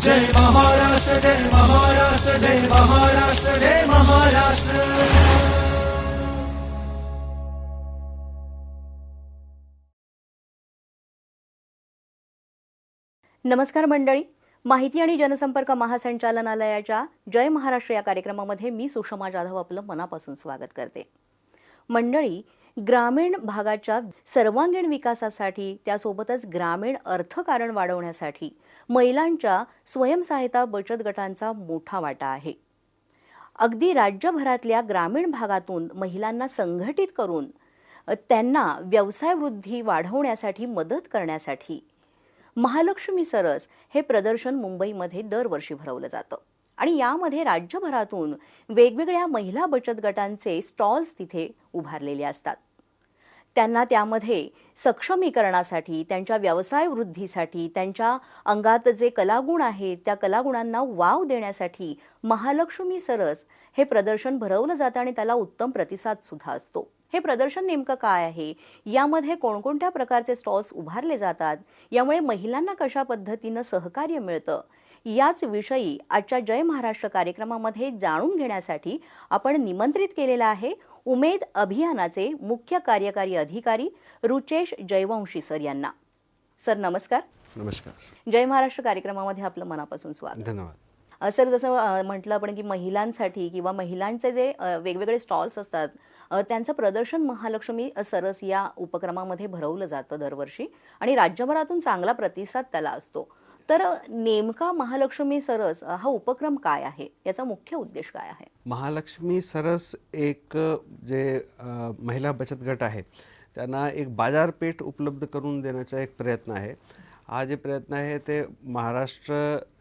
जय महाराष्ट्र जय महाराष्ट्र जय महाराष्ट्र जय महाराष्ट्र. नमस्कार मंडळी. माहिती आणि जनसंपर्क महासंचालनालयाच्या जय महाराष्ट्र या कार्यक्रमामध्ये मी सुषमा जाधव आपलं मनापासून स्वागत करते. मंडळी ग्रामीण भागाच्या सर्वांगीण विकासासाठी त्यासोबतच ग्रामीण अर्थकारण वाढवण्यासाठी महिलांच्या स्वयंसहायता बचत गटांचा मोठा वाटा आहे. अगदी राज्यभरातल्या ग्रामीण भागातून महिलांना संघटित करून त्यांना व्यवसाय वृद्धी वाढवण्यासाठी मदत करण्यासाठी महालक्ष्मी सरस हे प्रदर्शन मुंबईमध्ये दरवर्षी भरवलं जातं. आणि यामध्ये राज्यभरातून वेगवेगळ्या महिला बचत गटांचे स्टॉल्स तिथे उभारलेले असतात. त्यांना त्यामध्ये सक्षमीकरणासाठी त्यांच्या व्यवसाय वृद्धीसाठी त्यांच्या अंगात जे कलागुण आहेत त्या कलागुणांना वाव देण्यासाठी महालक्ष्मी सरस हे प्रदर्शन भरवलं जातं आणि त्याला उत्तम प्रतिसाद सुद्धा असतो. हे प्रदर्शन नेमकं काय आहे? यामध्ये कोणकोणत्या प्रकारचे स्टॉल्स उभारले जातात? यामुळे महिलांना कशा पद्धतीनं सहकार्य मिळतं? याच विषयी आजच्या जय महाराष्ट्र कार्यक्रमामध्ये जाणून घेण्यासाठी आपण निमंत्रित केलेलं आहे उमेद अभियानाचे मुख्य कार्यकारी अधिकारी रुचेश जयवंशी सर यांना. सर नमस्कार. नमस्कार. जय महाराष्ट्र कार्यक्रमामध्ये आपलं मनापासून स्वागत. धन्यवाद. सर जसं म्हटलं आपण की महिलांसाठी किंवा महिलांचे जे वेगवेगळे स्टॉल्स असतात त्यांचं प्रदर्शन महालक्ष्मी सरस या उपक्रमामध्ये भरवलं जातं दरवर्षी आणि राज्यभरातून चांगला प्रतिसाद त्याला असतो. तर नेमका महालक्ष्मी सरस हा उपक्रम काय आहे? याचा मुख्य उद्देश काय आहे? महालक्ष्मी सरस एक जे महिला बचत गट आहे त्यांना एक बाजारपेठ उपलब्ध करून देण्याचा एक प्रयत्न आहे. हा जे प्रयत्न आहे ते महाराष्ट्र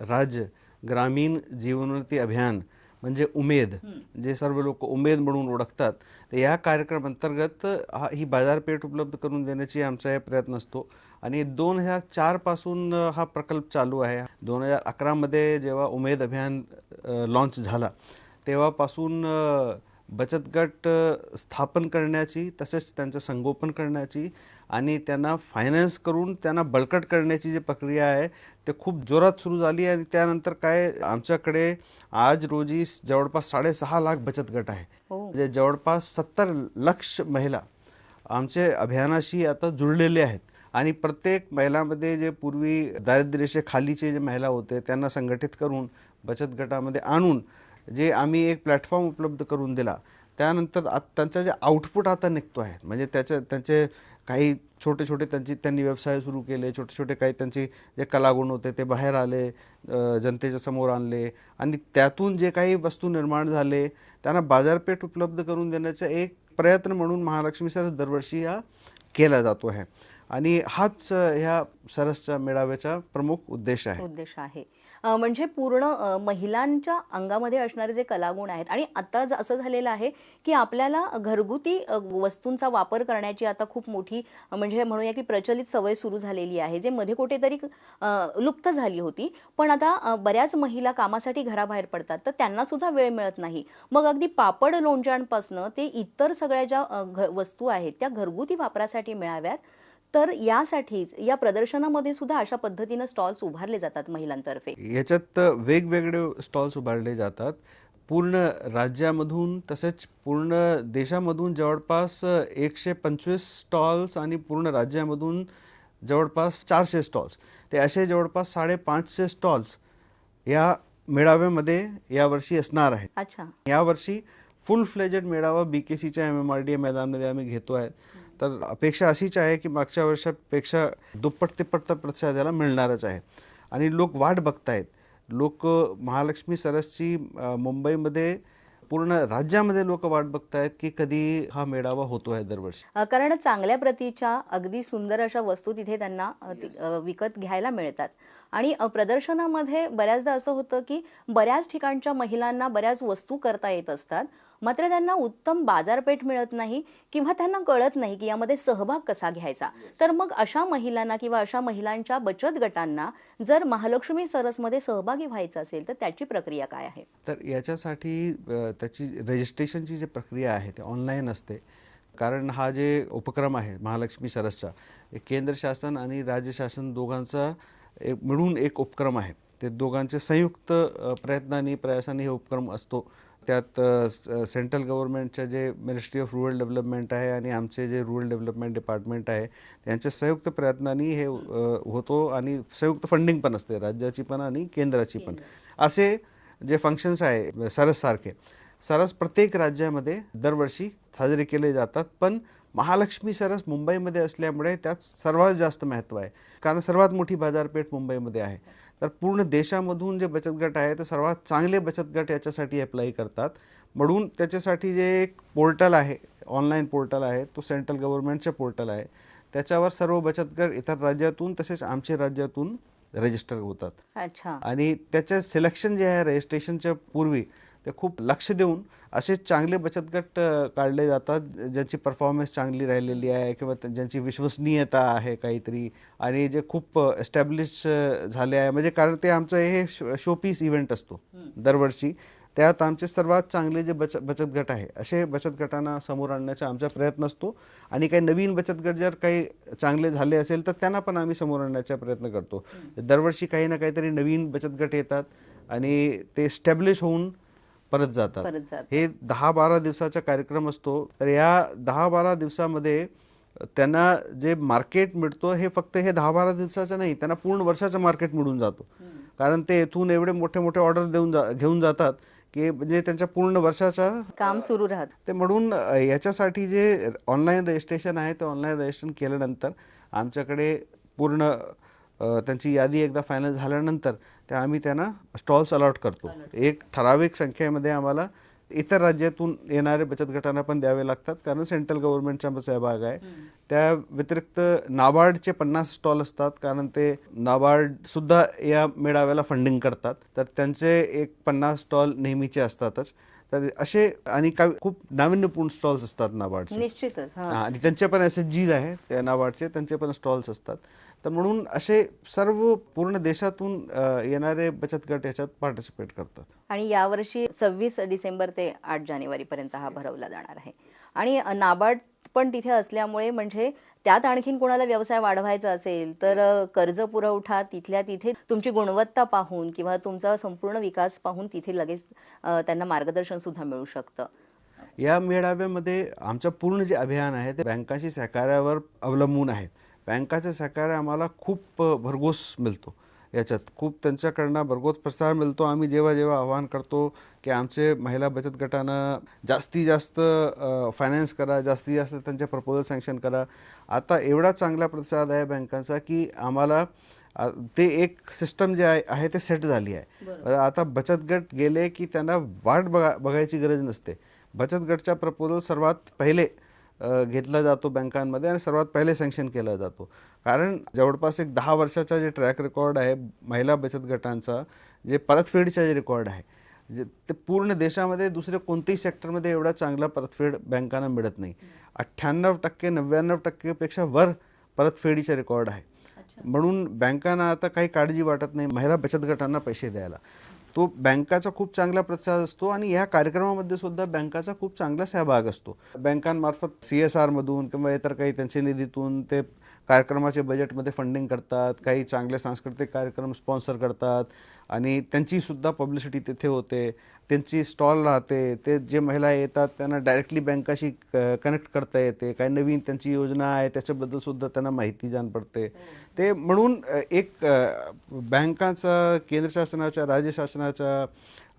राज्य ग्रामीण जीवनोन्नती अभियान म्हणजे उमेद जे सर्व लोक उमेद म्हणून ओळखतात तर या कार्यक्रम अंतर्गत हा ही बाजारपेठ उपलब्ध करून देण्याची आमचा प्रयत्न असतो. आणि दोन हजार चारपासून हा प्रकल्प चालू आहे. दोन हजार अकरामध्ये जेव्हा उमेद अभियान लॉन्च झाला तेव्हापासून बचत गट स्थापन करण्याची तसेच त्यांचं संगोपन करण्याची आणि त्यांना फायनान्स करून त्यांना बळकट करण्याची जी प्रक्रिया आहे ते खूप जोरात सुरू झाली आणि त्यानंतर काय आमच्याकडे आज रोजी जवळपास साडेसहा लाख बचत गट आहे. हो. म्हणजे जवळपास सत्तर लक्ष महिला आमचे अभियानाशी आता जुळलेले आहेत. आणि प्रत्येक महिलामध्ये जे पूर्वी दारिद्र्य खालीचे जे महिला होते त्यांना संघटित करून बचत गटामध्ये आणून जे आम्ही एक प्लॅटफॉर्म उपलब्ध करून दिला त्यानंतर त्यांचा जे आउटपुट आता निघतो आहे म्हणजे त्याच्या त्यांचे काही छोटे छोटे त्यांची त्यांनी व्यवसाय सुरू केले छोटे छोटे काही त्यांचे जे कलागुण होते ते बाहेर आले जनतेच्या समोर आणले आणि त्यातून जे काही वस्तू निर्माण झाले त्यांना बाजारपेठ उपलब्ध करून देण्याचा एक प्रयत्न म्हणून महालक्ष्मी सर दरवर्षी हा केला जातो आहे. आणि हाच ह्या सरसच्या मेळाव्याचा प्रमुख उद्देश आहे. उद्देश आहे. म्हणजे पूर्ण महिलांच्या अंगामध्ये असणारे जे कलागुण आहेत आणि आता असं झालेलं आहे की आपल्याला घरगुती वस्तूंचा वापर करण्याची आता खूप मोठी म्हणजे म्हणूया की प्रचलित सवय सुरू झालेली आहे जे मध्ये कुठेतरी लुप्त झाली होती. पण आता बऱ्याच महिला कामासाठी घराबाहेर पडतात तर त्यांना सुद्धा वेळ मिळत नाही. मग अगदी पापड लोणच्यांपासनं ते इतर सगळ्या ज्या वस्तू आहेत त्या घरगुती वापरासाठी मिळाव्यात. तर यासाठीच या प्रदर्शनामध्ये सुद्धा अशा पद्धतीनं स्टॉल्स उभारले जातात महिलांतर्फे. याच्यात वेगवेगळे स्टॉल्स उभारले जातात. पूर्ण राज्यामधून तसेच पूर्ण देशामधून जवळपास एकशे पंचवीस स्टॉल्स आणि पूर्ण राज्यामधून जवळपास चारशे स्टॉल्स. ते असे जवळपास साडेपाचशे स्टॉल्स या मेळाव्यामध्ये यावर्षी असणार आहेत. अच्छा. यावर्षी फुल फ्लेजेड मेळावा बी के सीच्या एम एम आर डी मैदानामध्ये आम्ही घेतो आहे. तर अपेक्षा अशीच आहे की मागच्या वर्षापेक्षा दुप्पट तिप्पट तर प्रतिसाद याला मिळणारच आहे. आणि लोक वाट बघतायत. लोक महालक्ष्मी सरसची मुंबईमध्ये पूर्ण राज्यामध्ये लोक वाट बघतायत की कधी हा मेळावा होतो आहे दरवर्षी कारण चांगल्या प्रतीच्या अगदी सुंदर अशा वस्तू तिथे त्यांना विकत घ्यायला मिळतात. आणि प्रदर्शनामध्ये बऱ्याचदा असं होतं की बऱ्याच ठिकाणच्या महिलांना बऱ्याच वस्तू करता येत असतात. मात्र त्यांना उत्तम बाजारपेठ मिळत नाही किंवा त्यांना कळत नाही की यामध्ये सहभाग कसा घ्यायचा. तर मग अशा महिलांना किंवा अशा महिलांच्या बचत गटांना जर महालक्ष्मी सरसमध्ये सहभागी व्हायचं असेल तर त्याची प्रक्रिया काय आहे? तर याच्यासाठी त्याची रजिस्ट्रेशनची जी प्रक्रिया आहे ती ऑनलाईन असते. कारण हा जे उपक्रम आहे महालक्ष्मी सरसचा केंद्र शासन आणि राज्य शासन दोघांचा एक मिळून एक उपक्रम आहे. ते दोघांचे संयुक्त प्रयत्नांनी प्रयासांनी हे उपक्रम असतो. त्यात सेंट्रल गव्हर्नमेंटचे जे मिनिस्ट्री ऑफ रुरल डेव्हलपमेंट आहे आणि आमचे जे रुरल डेव्हलपमेंट डिपार्टमेंट आहे त्यांच्या संयुक्त प्रयत्नांनी हे होतो आणि संयुक्त फंडिंग पण असते राज्याची पण आणि केंद्राची पण. असे जे फंक्शन्स आहे सरससारखे सरस प्रत्येक राज्यामध्ये दरवर्षी साजरे केले जातात पण महालक्ष्मी सरस मुंबईमध्ये असल्यामुळे त्यात सर्वात जास्त महत्त्व आहे. कारण सर्वात मोठी बाजारपेठ मुंबईमध्ये आहे. तर पूर्ण देशामधून जे बचत गट आहे ते सर्वात चांगले बचत गट याच्यासाठी अप्लाय करतात. म्हणून त्याच्यासाठी जे एक पोर्टल आहे ऑनलाईन पोर्टल आहे तो सेंट्रल गव्हर्नमेंटचे पोर्टल आहे. त्याच्यावर सर्व बचत गट इतर राज्यातून तसेच आमच्या राज्यातून रजिस्टर होतात. अच्छा. आणि त्याचं सिलेक्शन जे आहे रजिस्ट्रेशनच्या पूर्वी ते खूप लक्ष देऊन असे चांगले बचत गट काढले जातात ज्यांची परफॉर्मन्स चांगली राहिलेली आहे किंवा ज्यांची विश्वसनीयता आहे काहीतरी आणि जे खूप एस्टॅब्लिश झाले आहे. म्हणजे कारण ते आमचं हे शोपीस इव्हेंट असतो दरवर्षी. त्यात आमचे सर्वात चांगले जे बचत बचत गट आहे असे बचत गटांना समोर आणण्याचा आमचा प्रयत्न असतो. आणि काही नवीन बचत गट जर काही चांगले झाले असेल तर त्यांना पण आम्ही समोर आणण्याचा प्रयत्न करतो. दरवर्षी काही ना काहीतरी नवीन बचत गट येतात आणि ते स्टॅब्लिश होऊन परत जातात. परत जातात. हे दहा बारा दिवसाचा कार्यक्रम असतो. तर या दहा बारा दिवसामध्ये त्यांना जे मार्केट मिळतो हे फक्त हे दहा बारा दिवसाचं नाही त्यांना पूर्ण वर्षाचं मार्केट मिळून जातो. कारण ते इथून एवढे मोठे मोठे ऑर्डर देऊन जा घेऊन जातात की म्हणजे त्यांच्या पूर्ण वर्षाचा काम सुरू राहत. ते म्हणून याच्यासाठी जे ऑनलाईन रजिस्ट्रेशन आहे ते ऑनलाईन रजिस्ट्रेशन केल्यानंतर आमच्याकडे पूर्ण त्यांची यादी एकदा फायनल झाल्यानंतर ते आम्ही त्यांना स्टॉल्स अलॉट करतो. एक ठराविक संख्येमध्ये आम्हाला इतर राज्यातून येणारे बचत गटांना पण द्यावे लागतात. कारण सेंट्रल गव्हर्नमेंटचा सहभाग आहे. त्या व्यतिरिक्त नाबार्डचे पन्नास स्टॉल असतात. कारण ते नाबार्ड सुद्धा या मेळाव्याला फंडिंग करतात. तर त्यांचे एक पन्नास स्टॉल नेहमीचे असतातच. तर असे आणि काही खूप नाविन्यपूर्ण स्टॉल्स असतात नाबार्डचे. निश्चितच आणि त्यांचे पण असे जीज आहे त्या नाबार्डचे. त्यांचे पण स्टॉल्स असतात. तर म्हणून असे सर्व पूर्ण देशातून येणारे बचत गट याच्यात पार्टिसिपेट करतात. आणि यावर्षी सव्वीस डिसेंबर ते आठ जानेवारीपर्यंत हा भरवला जाणार आहे. आणि नाबार्ड पण तिथे असल्यामुळे म्हणजे त्यात आणखीन कोणाला व्यवसाय वाढवायचा असेल तर कर्ज पुरवठा तिथल्या तिथे तुमची गुणवत्ता पाहून किंवा तुमचा संपूर्ण विकास पाहून तिथे लगेच त्यांना मार्गदर्शन सुद्धा मिळू शकतं. या मेळाव्यामध्ये आमचं पूर्ण जे अभियान आहे ते बँकाशी सहकार्यावर अवलंबून आहे. बँकाचं सहकार्य आम्हाला खूप भरघोस मिळतो. याच्यात खूप त्यांच्याकडनं भरघोस प्रसार मिळतो. आम्ही जेव्हा जेव्हा आवाहन करतो की आमचे महिला बचत गटांना जास्तीत जास्त फायनान्स करा जास्तीत जास्त त्यांचे प्रपोजल सँक्शन करा. आता एवढा चांगला प्रतिसाद आहे बँकांचा की आम्हाला ते एक सिस्टम जे आहे ते सेट झाली आहे. आता बचत गट गेले की त्यांना वाट बघा बघायची गरज नसते. बचत गटचा प्रपोजल सर्वात पहिले घेतला जातो बँकांमध्ये आणि सर्वात पहिले सँक्शन केला जातो. कारण जवळपास एक दहा वर्षाचा जे ट्रॅक रेकॉर्ड आहे महिला बचत गटांचा जे परतफेडचा जे रेकॉर्ड आहे जे ते पूर्ण देशामध्ये दुसरे कोणत्याही सेक्टरमध्ये एवढा चांगला परतफेड बँकांना मिळत नाही. अठ्ठ्याण्णव टक्के नव्याण्णव टक्केपेक्षा वर परतफेडीचा रेकॉर्ड आहे. म्हणून बँकांना आता काही काळजी वाटत नाही महिला बचत गटांना पैसे द्यायला. तो बँकाचा खूप चांगला प्रतिसाद असतो आणि या कार्यक्रमामध्ये सुद्धा बँकाचा खूप चांगला सहभाग असतो. बँकांमार्फत सी एस आरमधून किंवा इतर काही त्यांच्या निधीतून ते कार्यक्रमाचे बजेटमध्ये फंडिंग करतात काही चांगले सांस्कृतिक कार्यक्रम स्पॉन्सर करतात आणि त्यांची सुद्धा पब्लिसिटी तिथे होते. त्यांची स्टॉल राहते ते जे महिला येतात त्यांना डायरेक्टली बँकाशी कनेक्ट करता येते. काही नवीन त्यांची योजना आहे त्याच्याबद्दल सुद्धा त्यांना माहिती जाण पडते. ते म्हणून एक बँकाचा केंद्र शासनाच्या राज्य शासनाच्या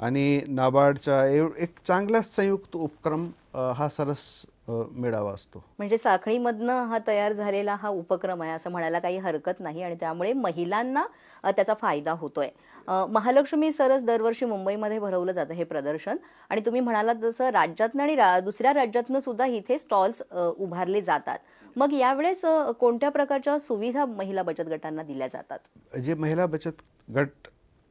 आणि नाबार्डचा एक चांगला संयुक्त उपक्रम हा सरस मेळावा असतो. म्हणजे साखळीमधनं हा तयार झालेला हा उपक्रम आहे असं म्हणायला काही हरकत नाही आणि त्यामुळे महिलांना त्याचा फायदा होतोय. महालक्ष्मी सरस दरवर्षी मुंबईमध्ये भरवलं जातं हे प्रदर्शन. आणि तुम्ही म्हणालात जसं राज्यातनं आणि रा- दुसऱ्या राज्यातनं सुद्धा इथे स्टॉल्स उभारले जातात. मग यावेळेस कोणत्या प्रकारच्या सुविधा महिला बचत गटांना दिल्या जातात? जे महिला बचत गट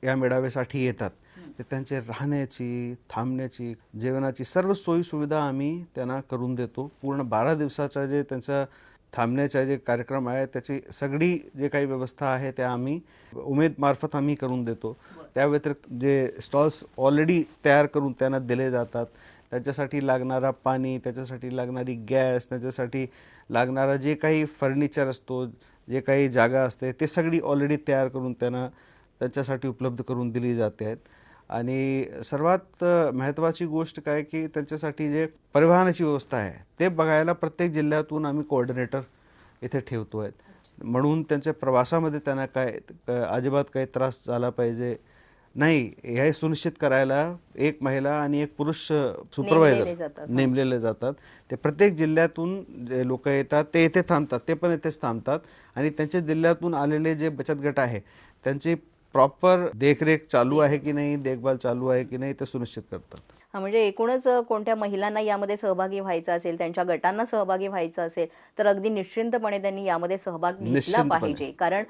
या मेळाव्यासाठी येतात ते त्यांचे राहण्याची थांबण्याची जेवणाची सर्व सोयी सुविधा आम्ही त्यांना करून देतो. पूर्ण बारा दिवसाचा जे त्यांचा थांबण्याचा जे कार्यक्रम आहे त्याची सगळी जे काही व्यवस्था आहे त्या आम्ही उमेदमार्फत आम्ही करून देतो. त्या व्यतिरिक्त जे स्टॉल्स ऑलरेडी तयार करून त्यांना दिले जातात. त्याच्यासाठी लागणारा पाणी त्याच्यासाठी लागणारी गॅस त्याच्यासाठी लागणारा जे काही फर्निचर असतो जे काही जागा असते ते सगळी ऑलरेडी तयार करून त्यांना त्यांच्यासाठी उपलब्ध करून दिली जाते आहेत. आणि सर्वात महत्त्वाची गोष्ट काय की त्यांच्यासाठी जे परिवहनाची व्यवस्था आहे ते बघायला प्रत्येक जिल्ह्यातून आम्ही कोऑर्डिनेटर इथे ठेवतो आहेत. म्हणून त्यांच्या प्रवासामध्ये त्यांना काय अजिबात काही त्रास झाला पाहिजे नाही हे सुनिश्चित करायला एक महिला आणि एक पुरुष सुपरवायझर. नेमलेले जातात. ते प्रत्येक जिल्ह्यातून जे लोक येतात ते इथे थांबतात ते पण इथेच थांबतात. आणि त्यांच्या जिल्ह्यातून आलेले जे बचत गट आहे त्यांची प्रॉपर देखरेख चालू आहे की नाही देखभाल चालू आहे की नाही ते सुनिश्चित करतात. हा म्हणजे एकूणच कोणत्या महिलांना यामध्ये सहभागी व्हायचं असेल त्यांच्या गटांना सहभागी व्हायचं असेल तर अगदी निश्चिंतपणे त्यांनी यामध्ये सहभाग घेतला. पाहिजे. कारण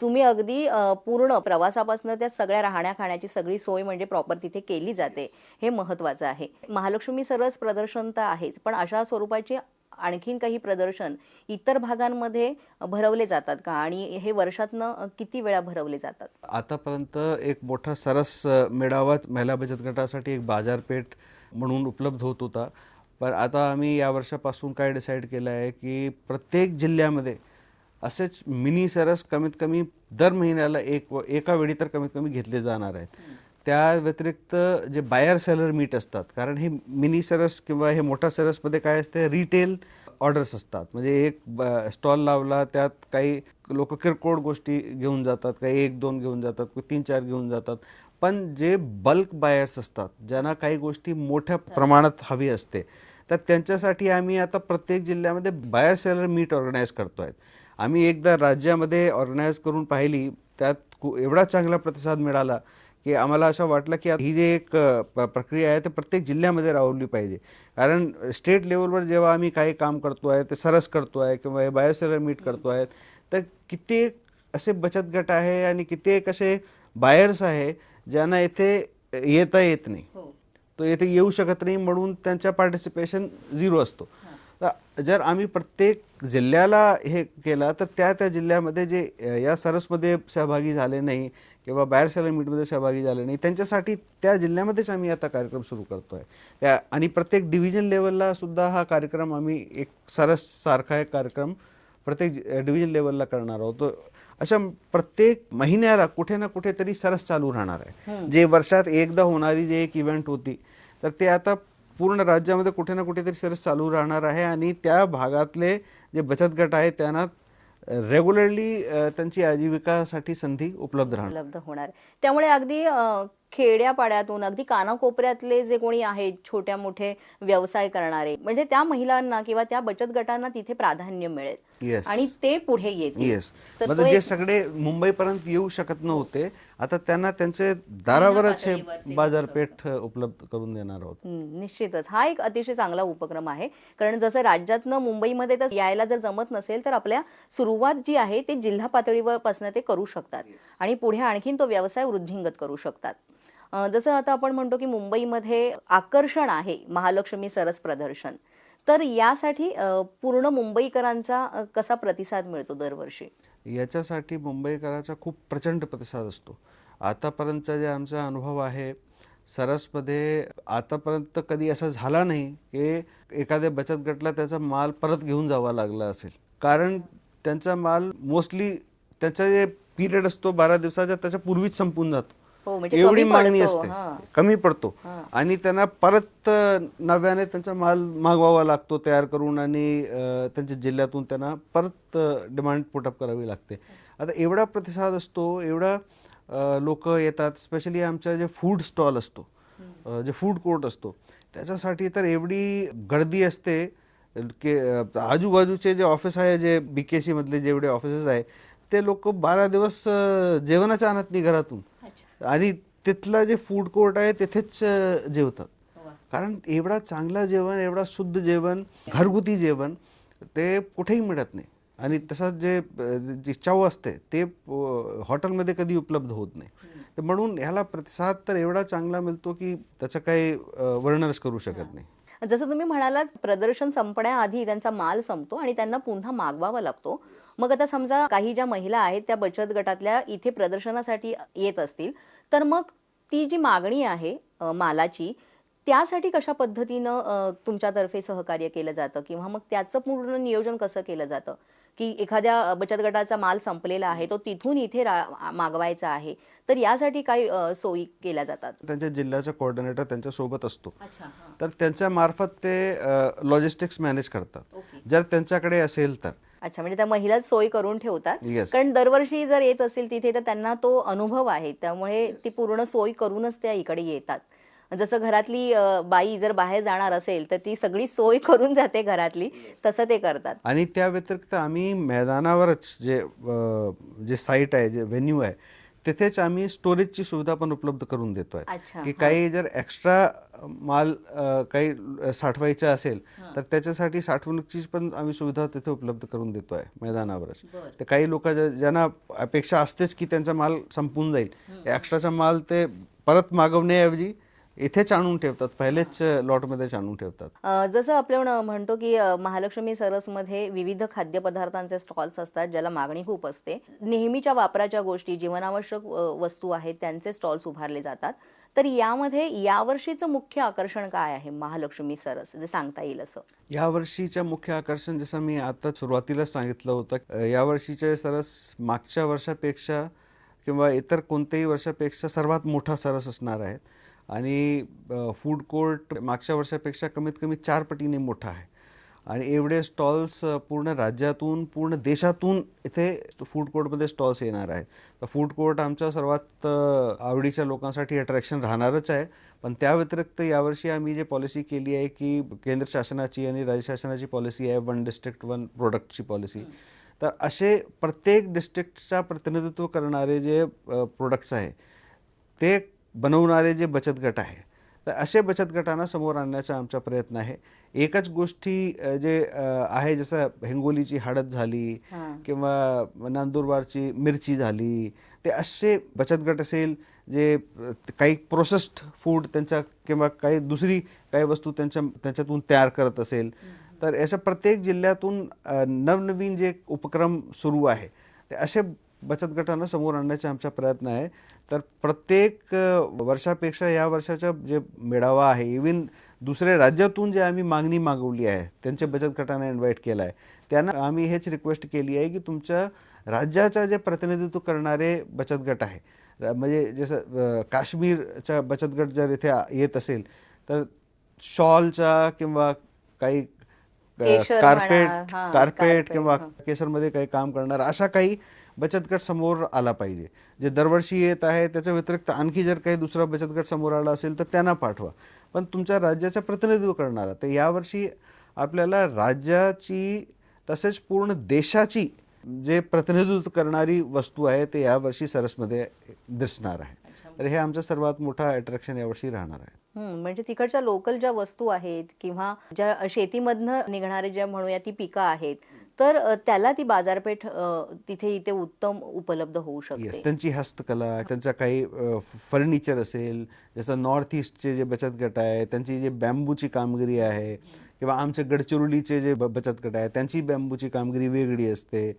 तुम्ही अगदी पूर्ण प्रवासापासून त्या सगळ्या राहण्या खाण्याची सगळी सोय म्हणजे प्रॉपर तिथे केली जाते हे महत्वाचं आहे. महालक्ष्मी सरस प्रदर्शन तर आहेच पण अशा स्वरूपाची आणखीन काही प्रदर्शन इतर भागांमध्ये भरवले जातात का? आणि हे वर्षातनं किती वेळा भरवले जातात? आतापर्यंत एक मोठा सरस मेळावा महिला बचत गटासाठी एक बाजारपेठ म्हणून उपलब्ध होत होता. पण आता आम्ही या वर्षापासून काय डिसाईड केलं आहे की प्रत्येक जिल्ह्यामध्ये असेच मिनी सरस कमीत कमी दर महिन्याला एक व- एका वेळी तर कमीत कमी घेतले जाणार आहेत. त्या व्यतिरिक्त जे बायर सेलर मीट असतात कारण हे मिनी सरस किंवा हे मोठ्या सरसमध्ये काय असते रिटेल ऑर्डर्स असतात. म्हणजे एक स्टॉल लावला त्यात काही लोक किरकोळ गोष्टी घेऊन जातात काही एक दोन घेऊन जातात काही तीन चार घेऊन जातात. पण जे बल्क बायर्स असतात ज्यांना काही गोष्टी मोठ्या प्रमाणात हवी असते तर त्यांच्यासाठी आम्ही आता प्रत्येक जिल्ह्यामध्ये बायर सेलर मीट ऑर्गनाईज करतो आहेत आम्ही एकदा राज्यामध्ये ऑर्गनाईज करून पाहिली त्यात एवढा चांगला प्रतिसाद मिळाला की आम्हाला असं वाटलं की ही जी एक प्रक्रिया आहे ते प्रत्येक जिल्ह्यामध्ये राबवली पाहिजे. कारण स्टेट लेवलवर जेव्हा आम्ही काही काम करतो आहे ते सरस करतो आहे किंवा हे बायोसेलर मीट करतो आहेत तर कित्येक असे बचत गट आहे आणि कित्येक असे बायर्स आहे ज्यांना इथे येता येत नाही. तो येथे येऊ शकत नाही म्हणून त्यांचा पार्टिसिपेशन झिरो असतो. तर जर आम्ही प्रत्येक जिल्ह्याला हे केलं तर त्या त्या जिल्ह्यामध्ये जे या सरसमध्ये सहभागी झाले नाही किंवा बाहेर सेलर मीटमध्ये सहभागी झाले नाही त्यांच्यासाठी त्या जिल्ह्यामध्येच आम्ही आता कार्यक्रम सुरू करतो आहे त्या आणि प्रत्येक डिव्हिजन लेवलला सुद्धा हा कार्यक्रम आम्ही एक सरस सारखा एक कार्यक्रम प्रत्येक डिव्हिजन लेवलला करणार आहोत. अशा प्रत्येक महिन्याला कुठे ना कुठेतरी सरस चालू राहणार आहे. जे वर्षात एकदा होणारी जे एक इव्हेंट होती तर ते आता पूर्ण राज्यामध्ये कुठे ना कुठेतरी सरस चालू राहणार आहे आणि त्या भागातले जे बचत गट आहेत त्यांना रेग्युलरली त्यांची आजीविकासाठी संधी उपलब्ध राहणार. उपलब्ध होणार. त्यामुळे अगदी अ, खेड्यापाड्यातून अगदी कानाकोपऱ्यातले जे कोणी आहेत छोट्या मोठे व्यवसाय करणारे म्हणजे त्या महिलांना किंवा त्या बचत गटांना तिथे प्राधान्य मिळेल. येस आणि ते पुढे येतील. येस तर तो म्हणजे जे एक- सगळे मुंबईपर्यंत येऊ शकत नव्हते आता त्यांना त्यांचे दारावरच हे बाजारपेठ उपलब्ध करून देणार आहोत. निश्चितच. हा एक अतिशय चांगला उपक्रम आहे. कारण जसं राज्यातनं मुंबईमध्ये तर यायला जर जमत नसेल तर आपल्या सुरुवात जी आहे ते जिल्हा पातळीवर पासून ते करू शकतात. आणि पुढे आणखीन तो व्यवसाय वृद्धिंगत करू शकतात. जसं आता आपण म्हणतो की मुंबईमध्ये आकर्षण आहे महालक्ष्मी सरस प्रदर्शन. तर यासाठी पूर्ण मुंबईकरांचा कसा प्रतिसाद मिळतो दरवर्षी? याच्यासाठी मुंबईकराचा खूप प्रचंड प्रतिसाद असतो. आतापर्यंतचा जे आमचा अनुभव आहे सरसमध्ये आतापर्यंत कधी असा झाला नाही की एखाद्या बचत गटला त्याचा माल परत घेऊन जावा लागला असेल. कारण त्यांचा माल मोस्टली त्याचा जे पिरियड असतो बारा दिवसाचा त्याच्या पूर्वीच संपून जातो. एवढी कमी मागणी पडतो, असते हां. कमी पडतो हां. आणि त्यांना परत नव्याने त्यांचा माल मागवावा लागतो तयार करून आणि त्यांच्या जिल्ह्यातून त्यांना परत डिमांड पुटअप करावी लागते आता एवढा प्रतिसाद असतो एवढा लोक येतात स्पेशली आमचा जे फूड स्टॉल असतो जे फूड कोर्ट असतो त्याच्यासाठी तर एवढी गर्दी असते की आजूबाजूचे जे ऑफिस आहे जे बी के सीमधले जेवढे ऑफिसेस आहे ते लोक बारा दिवस अ, जेवणाचं आणत नाही घरातून आणि तिथलं जे फूड कोर्ट आहे तिथेच जेवतात. कारण एवढा चांगला जेवण एवढा शुद्ध जेवण घरगुती जेवण ते कुठेही मिळत नाही. आणि तसंच जे जी चव असते ते हॉटेलमध्ये कधी उपलब्ध होत नाही. तर म्हणून ह्याला प्रतिसाद तर एवढा चांगला मिळतो की त्याचं काही वर्णनच करू शकत नाही. जसं तुम्ही म्हणालात प्रदर्शन संपण्याआधी त्यांचा माल संपतो आणि त्यांना पुन्हा मागवावा लागतो. मग आता समजा काही ज्या महिला आहेत त्या बचत गटातल्या इथे प्रदर्शनासाठी येत असतील तर मग ती जी मागणी आहे मालाची त्यासाठी कशा पद्धतीनं तुमच्यातर्फे सहकार्य केलं जातं? किंवा मग त्याचं पूर्ण नियोजन कसं केलं जातं? की एखाद्या बचत गटाचा माल संपलेला आहे तो तिथून इथे मागवायचा आहे तर यासाठी काही सोयी केल्या जातात? त्यांच्या जिल्ह्याचा कोऑर्डिनेटर त्यांच्यासोबत असतो. तर त्यांच्या मार्फत ते लॉजिस्टिक्स मॅनेज करतात. जर त्यांच्याकडे असेल तर. अच्छा म्हणजे त्या महिलाच सोय करून ठेवतात. Yes. कारण दरवर्षी जर येत असतील तिथे तर त्यांना तो अनुभव आहे. त्यामुळे ती पूर्ण सोय करूनच त्या इकडे येतात. जसं घरातली अ, बाई जर बाहेर जाणार असेल तर ती सगळी सोय करून जाते घरातली. तसं ते करतात. आणि त्या व्यतिरिक्त आम्ही मैदानावरच जे अ, जे साईट आहे जे व्हेन्यू आहे तिथेच आम्ही स्टोरेजची सुविधा पण उपलब्ध करून देतोय. अच्छा, की काही जर एक्स्ट्रा माल काही साठवायचा असेल तर त्याच्यासाठी साठवणुकीची पण आम्ही सुविधा तिथे उपलब्ध करून देतोय मैदानावरच. बरं. ते काही लोक ज्यांना अपेक्षा असतेच की त्यांचा माल संपून जाईल एक्स्ट्राचा माल ते परत मागवण्याऐवजी इथेच आणून ठेवतात पहिलेच लॉटमध्येच आणून ठेवतात. जसं आपण म्हणतो की महालक्ष्मी सरसमध्ये विविध खाद्यपदार्थांचे स्टॉल्स असतात ज्याला मागणी खूप असते. नेहमीच्या वापराच्या गोष्टी जीवनावश्यक वस्तू आहेत त्यांचे स्टॉल्स उभारले जातात. तर यामध्ये यावर्षीचं मुख्य आकर्षण काय आहे महालक्ष्मी सरस जे सांगता येईल असं? या वर्षीचं मुख्य आकर्षण जसं मी आता सुरुवातीलाच सांगितलं होतं अ, या वर्षीचे सरस मागच्या वर्षापेक्षा किंवा इतर कोणत्याही वर्षापेक्षा सर्वात मोठा सरस असणार आहे आणि फूड कोर्ट मागच्या वर्षापेक्षा कमीत कमी चार पटीने मोठा आहे. आणि एवढे स्टॉल्स पूर्ण राज्यातून पूर्ण देशातून इथे फूड कोर्टमध्ये स्टॉल्स येणार आहेत. तर फूड कोर्ट आमच्या सर्वात आवडीच्या लोकांसाठी अट्रॅक्शन राहणारच आहे. पण त्या व्यतिरिक्त यावर्षी आम्ही जे पॉलिसी केली आहे की केंद्र शासनाची आणि राज्य शासनाची पॉलिसी आहे वन डिस्ट्रिक्ट वन प्रोडक्टची पॉलिसी तर असे प्रत्येक डिस्ट्रिक्टचा प्रतिनिधित्व करणारे जे प्रोडक्ट्स आहे ते बनवणारे जे बचत गट आहे तर असे बचत गटांना समोर आणण्याचा आमचा प्रयत्न आहे. एकच गोष्टी जे आहे जसं हिंगोलीची हळद झाली. किंवा नंदुरबारची मिरची झाली ते असे बचत गट असेल जे काही प्रोसेस्ड फूड त्यांच्या किंवा काही दुसरी काही वस्तू त्यांच्या त्यांच्यातून तयार करत असेल. तर अशा प्रत्येक जिल्ह्यातून नवनवीन जे उपक्रम सुरू आहे ते असे बचत गटांना समोर आणण्याचा आमचा प्रयत्न आहे तर प्रत्येक वर्षापेक्षा या वर्षाचा जे मेळावा आहे इव्हन दुसऱ्या राज्यातून जे आम्ही मागणी मागवली आहे त्यांचे बचत गटांना इन्व्हाइट केलं आहे त्यांना आम्ही हेच रिक्वेस्ट केली आहे की तुमच्या राज्याचं जे प्रतिनिधित्व करणारे बचत गट आहे म्हणजे जसं काश्मीरचा बचत गट जर इथे येत असेल तर शॉलचा किंवा काही कार्पेट कार्पेट किंवा. केसरमध्ये काही काम करणार अशा काही बचत गट समोर आला पाहिजे. जे दरवर्षी येत आहे त्याच्या व्यतिरिक्त आणखी जर काही दुसरा बचत गट समोर आला असेल तर त्यांना पाठवा. पण तुमच्या राज्याचं प्रतिनिधित्व करणारा तर यावर्षी आपल्याला राज्याची तसेच पूर्ण देशाची जे प्रतिनिधित्व करणारी वस्तू आहे ते यावर्षी सरसमध्ये दिसणार आहे. तर हे आमचं सर्वात मोठा अट्रॅक्शन यावर्षी राहणार आहे. म्हणजे तिकडच्या लोकल ज्या वस्तू आहेत किंवा ज्या शेतीमधनं निघणारे ज्या म्हणूया ती पिकं आहेत तर त्याला ती बाजारपेठ तिथे इथे उत्तम उपलब्ध होऊ शकते. त्यांची हस्तकला त्यांचा काही फर्निचर असेल जसं नॉर्थ ईस्टचे जे बचत गट आहे त्यांची जे बॅम्बूची कामगिरी आहे किंवा आमचे गडचिरोलीचे जे बचत गट आहे त्यांची बॅम्बूची कामगिरी वेगळी असते.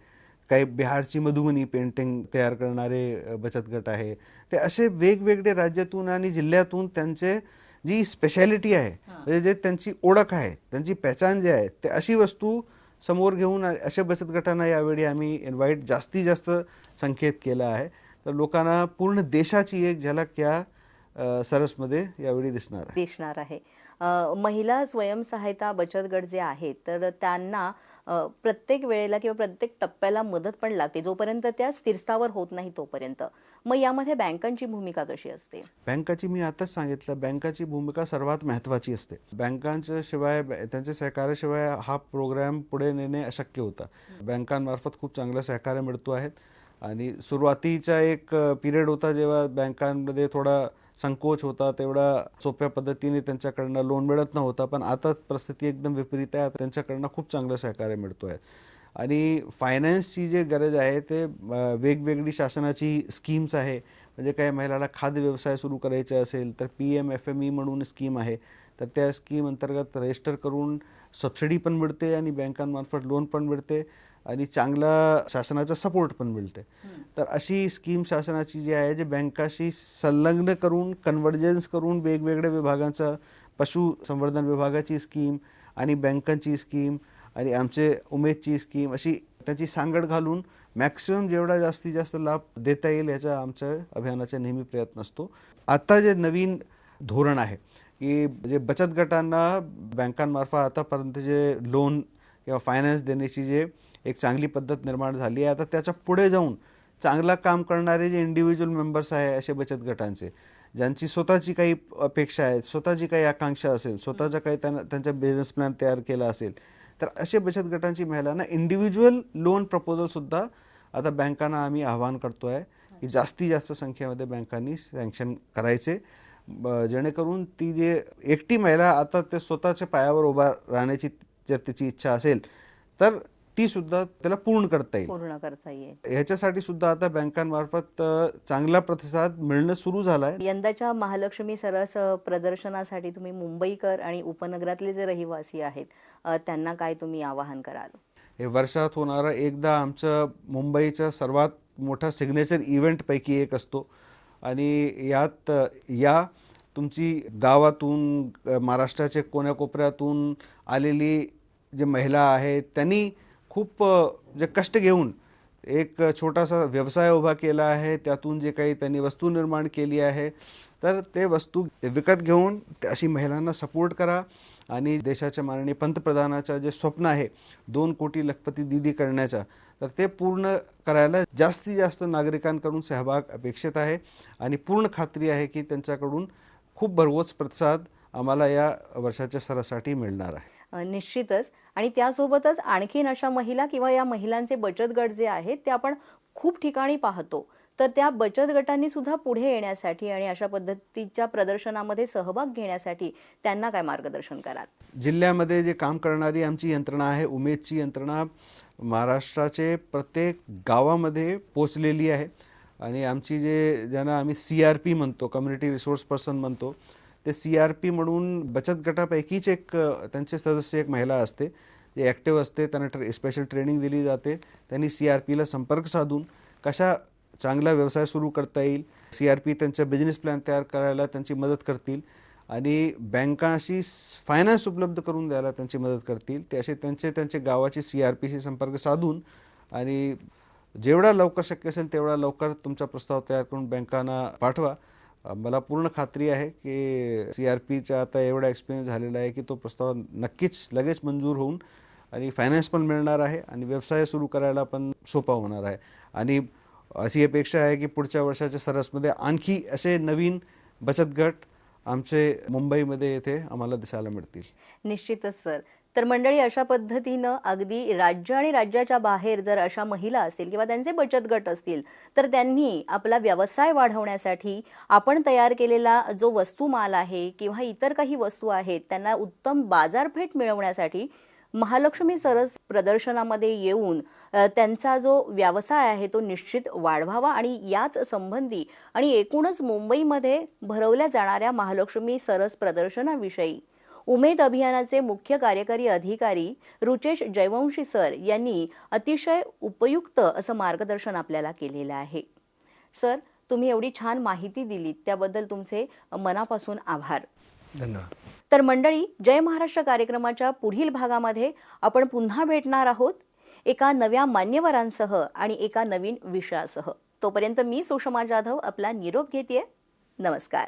काही बिहारची मधुबनी पेंटिंग तयार करणारे बचत गट आहे. ते असे वेगवेगळे राज्यातून आणि जिल्ह्यातून त्यांचे जी स्पेशालिटी आहे म्हणजे जे त्यांची ओळख आहे त्यांची पहचान जी आहे ते अशी वस्तू समोर घेऊन अशा बचत गटांना यावेळी आम्ही इन्व्हाइट जास्तीत जास्त संकेत केला आहे. तर लोकांना पूर्ण देशाची एक झलक या सरसमध्ये यावेळी दिसणार आहे. दिसणार आहे. महिला स्वयंसहायता बचत गट जे आहेत तर त्यांना प्रत्येक वेळेला किंवा प्रत्येक टप्प्याला मदत पण लागते जोपर्यंत त्या स्थिरस्थावर होत नाही तोपर्यंत. मग यामध्ये बँकांची भूमिका कशी असते? बँकाची मी आताच सांगितलं बँकाची भूमिका सर्वात महत्त्वाची असते. बँकांच्या शिवाय त्यांच्या सहकार्याशिवाय हा प्रोग्राम पुढे नेणे अशक्य होता. बँकांमार्फत खूप चांगलं सहकार्य मिळतो आहेत आणि सुरुवातीचा एक पिरियड होता जेव्हा बँकांमध्ये थोडा संकोच होता तेवढा सोप्या पद्धतीने त्यांच्याकडनं लोन मिळत नव्हता पण आता परिस्थिती एकदम विपरीत आहे. त्यांच्याकडनं खूप चांगलं सहकार्य मिळतो आहे आणि फायनान्सची जे गरज आहे ते वेगवेगळी शासनाची स्कीम्स आहे. म्हणजे काही महिलाला खाद्य व्यवसाय सुरू करायचा असेल तर P M F M E म्हणून स्कीम आहे. तर त्या स्कीम अंतर्गत रजिस्टर करून सबसिडी पण मिळते आणि बँकांमार्फत लोन पण मिळते आणि चांगला शासनाचा सपोर्ट पण मिळते. तर अशी स्कीम शासनाची जी आहे जे बँकाशी संलग्न करून कन्व्हर्जन्स करून वेगवेगळ्या विभागांचा पशुसंवर्धन विभागाची स्कीम आणि बँकांची स्कीम आणि आमचे उमेदची स्कीम अशी त्याची सांगड घालून मॅक्सिमम जेवढा जास्तीत जास्त लाभ देता येईल याचा आमचा अभियानाचा नेहमी प्रयत्न असतो. आता जे नवीन धोरण आहे की जे बचत गटांना बँकांमार्फत आतापर्यंत जे लोन किंवा फायनान्स देण्याची जे एक चांगली पद्धत निर्माण झाली आहे आता त्याच्या पुढे जाऊन चांगला काम करणारे जे इंडिव्हिज्युअल मेंबर्स आहे असे बचत गटांचे ज्यांची स्वतःची काही अपेक्षा आहेत स्वतःची काही आकांक्षा असेल स्वतःचा काही त्यांना त्यांचा बिझनेस प्लॅन तयार केला असेल तर असे बचत गटांची महिलांना इंडिव्हिज्युअल लोन प्रपोजलसुद्धा आता बँकांना आम्ही आवाहन करतो आहे की जास्तीत जास्त संख्येमध्ये बँकांनी सँक्शन करायचे. ब- जेणेकरून ती जे एकटी महिला आता ते स्वतःच्या पायावर उभा राहण्याची जर तिची इच्छा असेल तर ती सुद्धा त्याला पूर्ण करता येईल. पूर्ण करता येईल. ह्याच्यासाठी सुद्धा आता बँकांमार्फत चांगला प्रतिसाद मिळणं सुरू झालं आहे यंदाच्या महालक्ष्मी सरस प्रदर्शनासाठी तुम्ही मुंबईकर आणि उपनगरातले जे रहिवासी आहेत त्यांना काय तुम्ही आवाहन कराल? हे वर्षात होणारा एकदा आमचं मुंबईचा सर्वात मोठा सिग्नेचर इव्हेंटपैकी एक असतो. आणि यात या तुमची गावातून महाराष्ट्राच्या कोण्याकोपऱ्यातून आलेली जे महिला आहेत त्यांनी खूप जे कष्ट घेऊन एक छोटासा व्यवसाय उभा केला आहे त्यातून जे काही त्यांनी वस्तू निर्माण केली आहे तर ते वस्तू विकत घेऊन अशी महिलांना सपोर्ट करा आणि देशाच्या माननीय पंतप्रधानाचं जे स्वप्न आहे दोन कोटी लखपती दिदी करण्याचा तर ते पूर्ण करायला जास्तीत जास्त नागरिकांकडून सहभाग अपेक्षित आहे आणि पूर्ण खात्री आहे की त्यांच्याकडून खूप भरघोस प्रतिसाद आम्हाला या वर्षाच्या सरासाठी मिळणार आहे. निश्चितच. आणि त्यासोबतच आणखीन अशा महिला किंवा या महिलांचे बचत गट जे आहेत ते आपण खूप ठिकाणी पाहतो. तर त्या बचत गटांनी सुद्धा पुढे येण्यासाठी आणि अशा पद्धतीच्या प्रदर्शनामध्ये सहभाग घेण्यासाठी त्यांना काय मार्गदर्शन कराल? जिल्ह्यामध्ये जे काम करणारी आमची यंत्रणा आहे उमेदची यंत्रणा महाराष्ट्राचे प्रत्येक गावामध्ये पोचलेली आहे. आणि आमची जे ज्यांना आम्ही सी आर पी म्हणतो कम्युनिटी रिसोर्स पर्सन म्हणतो ते सी आर पी म्हणून बचत गटापैकीच एक त्यांचे सदस्य एक महिला असते. जे ॲक्टिव्ह असते त्यांना ट्रे स्पेशल ट्रेनिंग दिली जाते. त्यांनी सी आर पीला संपर्क साधून कशा चांगला व्यवसाय सुरू करता येईल सी आर पी त्यांचा बिझनेस प्लॅन तयार करायला त्यांची मदत करतील आणि बँकाशी फायनान्स उपलब्ध करून द्यायला त्यांची मदत करतील. ते असे त्यांचे त्यांचे गावाची सी आर पीशी संपर्क साधून आणि जेवढा लवकर शक्य असेल तेवढा लवकर तुमचा प्रस्ताव तयार करून बँकांना पाठवा. मला पूर्ण खात्री आहे की सी आर पीचा आता एवढा एक्सपिरियन्स झालेला आहे की तो प्रस्ताव नक्कीच लगेच मंजूर होऊन आणि फायनान्स पण मिळणार आहे आणि व्यवसाय सुरू करायला पण सोपा होणार आहे. आणि अशी अपेक्षा आहे की पुढच्या वर्षाच्या सरसमध्ये आणखी असे नवीन बचत गट आमचे मुंबईमध्ये येथे आम्हाला दिसायला मिळतील. निश्चितच सर. तर मंडळी अशा पद्धतीनं अगदी राज्य आणि राज्याच्या बाहेर जर अशा महिला असतील किंवा त्यांचे बचत गट असतील तर त्यांनी आपला व्यवसाय वाढवण्यासाठी आपण तयार केलेला जो वस्तूमाल आहे किंवा इतर काही वस्तू आहेत त्यांना उत्तम बाजारपेठ मिळवण्यासाठी महालक्ष्मी सरस प्रदर्शनामध्ये येऊन त्यांचा जो व्यवसाय आहे तो निश्चित वाढवावा आणि याच संबंधी आणि एकूणच मुंबईमध्ये भरवल्या जाणाऱ्या महालक्ष्मी सरस प्रदर्शनाविषयी उमेद अभियानाचे मुख्य कार्यकारी अधिकारी रुचेश जयवंशी सर यांनी अतिशय उपयुक्त असं मार्गदर्शन आपल्याला केलेलं आहे. सर तुम्ही एवढी छान माहिती दिलीत त्याबद्दल तुमचे मनापासून आभार. धन्यवाद. तर मंडळी जय महाराष्ट्र कार्यक्रमाच्या पुढील भागामध्ये आपण पुन्हा भेटणार आहोत एका नव्या मान्यवरांसह आणि एका नवीन विषयासह. तोपर्यंत मी सुषमा जाधव आपला निरोप घेते नमस्कार.